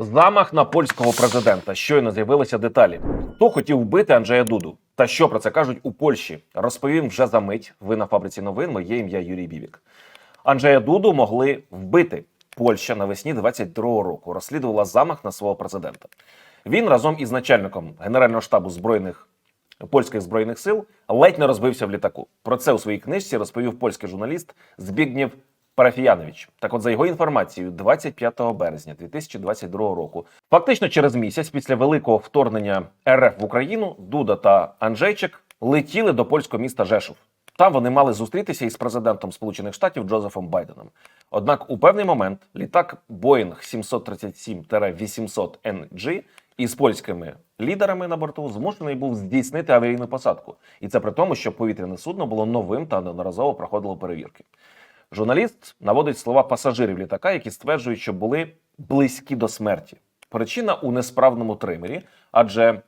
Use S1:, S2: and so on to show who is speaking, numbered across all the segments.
S1: Замах на польського президента. Щойно з'явилися деталі. Хто хотів вбити Анджея Дуду? Та що про це кажуть у Польщі? Розповім вже за мить. Ви на фабриці новин. Моє ім'я Юрій Бібік. Анджея Дуду могли вбити. Польща навесні 22-го року розслідувала замах на свого президента. Він разом із начальником Генерального штабу збройних польських збройних сил ледь не розбився в літаку. Про це у своїй книжці розповів польський журналіст Збігнєв Парафіянович. Так, от за його інформацією, 25 березня 2022 року, фактично через місяць після великого вторгнення РФ в Україну, Дуда та Анджейчик летіли до польського міста Жешув. Там вони мали зустрітися із президентом Сполучених Штатів Джозефом Байденом. Однак у певний момент літак Boeing 737-800 NG із польськими лідерами на борту змушений був здійснити аварійну посадку. І це при тому, що повітряне судно було новим та неодноразово проходило перевірки. Журналіст наводить слова пасажирів літака, які стверджують, що були близькі до смерті. Причина у несправному тримері, адже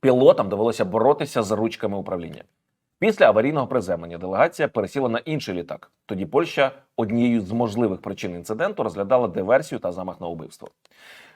S1: пілотам довелося боротися з ручками управління. Після аварійного приземлення делегація пересіла на інший літак. Тоді Польща однією з можливих причин інциденту розглядала диверсію та замах на убивство.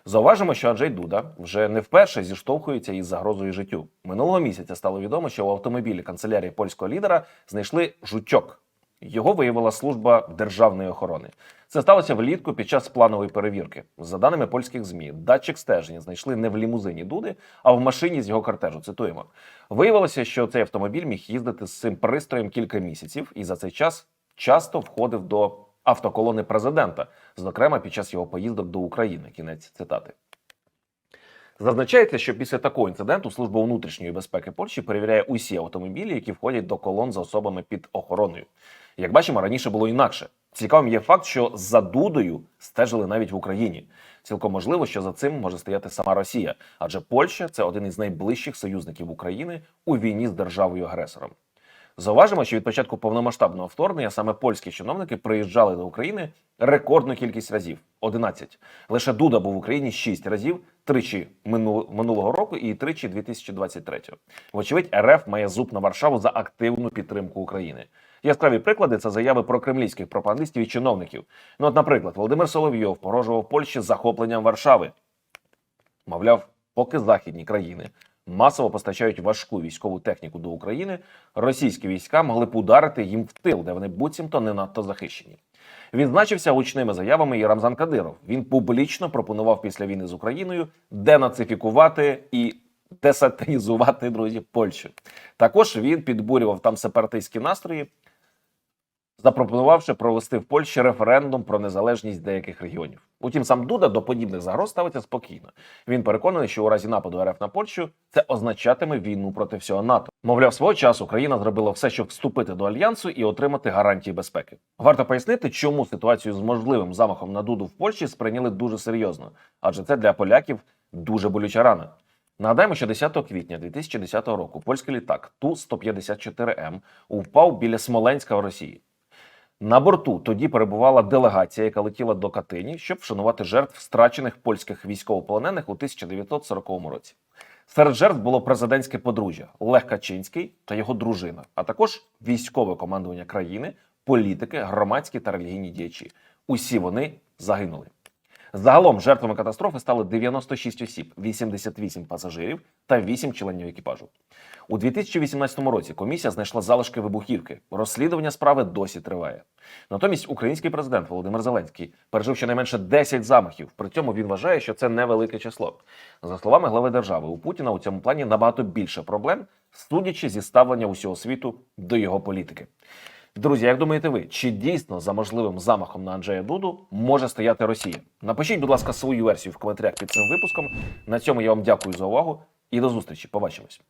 S1: Зауважимо, що Анджей Дуда вже не вперше зіштовхується із загрозою життю. Минулого місяця стало відомо, що у автомобілі канцелярії польського лідера знайшли жучок. Його виявила служба державної охорони. Це сталося влітку під час планової перевірки. За даними польських змі, датчик стеження знайшли не в лімузині Дуди, а в машині з його кортежу. Цитуємо. Виявилося, що цей автомобіль міг їздити з цим пристроєм кілька місяців, і за цей час часто входив до автоколони президента, зокрема під час його поїздок до України. Кінець цитати. Зазначається, що після такого інциденту служба внутрішньої безпеки Польщі перевіряє усі автомобілі, які входять до колон за особами під охороною. Як бачимо, раніше було інакше. Цікавим є факт, що за Дудою стежили навіть в Україні. Цілком можливо, що за цим може стояти сама Росія, адже Польща це один із найближчих союзників України у війні з державою агресором. Зауважимо, що від початку повномасштабного вторгнення саме польські чиновники приїжджали до України рекордну кількість разів 11. Лише Дуда був в Україні 6 разів, тричі минулого року і тричі 2023. Вочевидь, РФ має зуб на Варшаву за активну підтримку України. Яскраві приклади це заяви про кремлівських пропагандистів і чиновників. Ну, от, наприклад, Володимир Соловйов погрожував Польщі захопленням Варшави. Мовляв, поки західні країни масово постачають важку військову техніку до України, російські війська могли б ударити їм в тил, де вони буцімто не надто захищені. Відзначився гучними заявами і Рамзан Кадиров. Він публічно пропонував після війни з Україною денацифікувати і десатанізувати друзі Польщу. Також він підбурював там сепаратистські настрої, запропонувавши провести в Польщі референдум про незалежність деяких регіонів. Утім, сам Дуда до подібних загроз ставиться спокійно. Він переконаний, що у разі нападу РФ на Польщу це означатиме війну проти всього НАТО. Мовляв, свого часу Україна зробила все, щоб вступити до альянсу і отримати гарантії безпеки. Варто пояснити, чому ситуацію з можливим замахом на Дуду в Польщі сприйняли дуже серйозно, адже це для поляків дуже болюча рана. Нагадаємо, що 10 квітня 2010 року польський літак Ту-154М впав біля Смоленська в Росії. На борту тоді перебувала делегація, яка летіла до Катині, щоб вшанувати жертв страчених польських військовополонених у 1940 році. Серед жертв було президентське подружжя Лех Качинський та його дружина, а також військове командування країни, політики, громадські та релігійні діячі. Усі вони загинули. Загалом жертвами катастрофи стали 96 осіб, 88 пасажирів та 8 членів екіпажу. У 2018 році комісія знайшла залишки вибухівки. Розслідування справи досі триває. Натомість український президент Володимир Зеленський пережив щонайменше 10 замахів. При цьому він вважає, що це невелике число. За словами глави держави, у Путіна у цьому плані набагато більше проблем, судячи зі ставлення усього світу до його політики. Друзі, як думаєте ви, чи дійсно за можливим замахом на Анджея Дуду може стояти Росія? Напишіть, будь ласка, свою версію в коментарях під цим випуском. На цьому я вам дякую за увагу і до зустрічі. Побачимось.